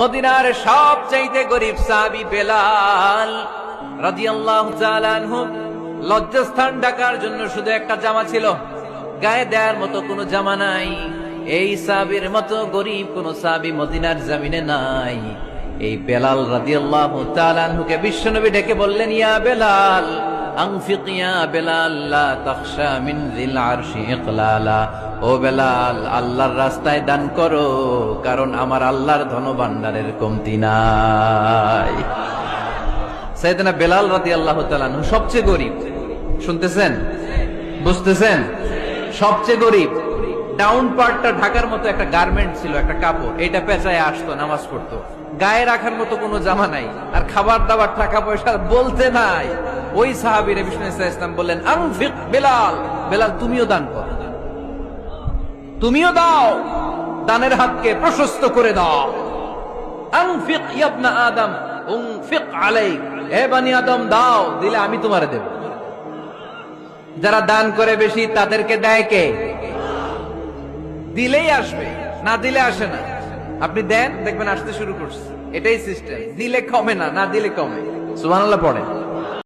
মদিনার সবচাইতে গরিব সাহাবী বেলাল রাদিয়াল্লাহু তাআলা লজ্জাস্থান ঢাকার জন্য শুধু একটা জামা ছিল। গায়ে দেওয়ার মতো কোনো জামা নাই। এই সাহাবীর মতো গরিব কোন সাহাবী মদিনার জমিনে নাই। এই বেলাল রাদিয়াল্লাহু তাআলা আনহুকে বিশ্বনবী ডেকে বললেন, ইয়া বেলাল আনফিক ইয়া বেলাল, লা তাখশা মিন যিল আরশি ইকলালা। ও বেলাল, আল্লাহর রাস্তায় দান করো, কারণ আমার আল্লাহর ধন ধনভাণ্ডারের কমতি নাই। সাইয়েদনা বেলাল তাআলা আনহু সবচেয়ে গরিব। শুনতেছেন? বুঝতেছেন? সবচেয়ে গরিব। ডাউন পার্টটা ঢাকার মতো একটা গার্মেন্ট ছিল, একটা কাপড়। এটা পেঁচায় আসতো, নামাজ পড়তো। গায়ে রাখার মতো কোনো জামা নাই, আর খাবার দাবার, টাকা পয়সা বলতে নাই। ওই সাহাবীর বিষ্ণু ইসলাম বললেন বেলাল বেলাল তুমিও দান করো। তুমিও দাও, দানের হাতকে প্রশস্ত করে দাও। ইয়াবনা আদম আদম, দাও, দিলে আমি তোমারে দেব। যারা দান করে বেশি, তাদেরকে দেয় কে? দিলেই আসবে, না দিলে আসে না। আপনি দেন, দেখবেন আসতে শুরু করছে। এটাই সিস্টেম দিলে কমে না না দিলে কমে। সুবহানাল্লাহ, পড়েন।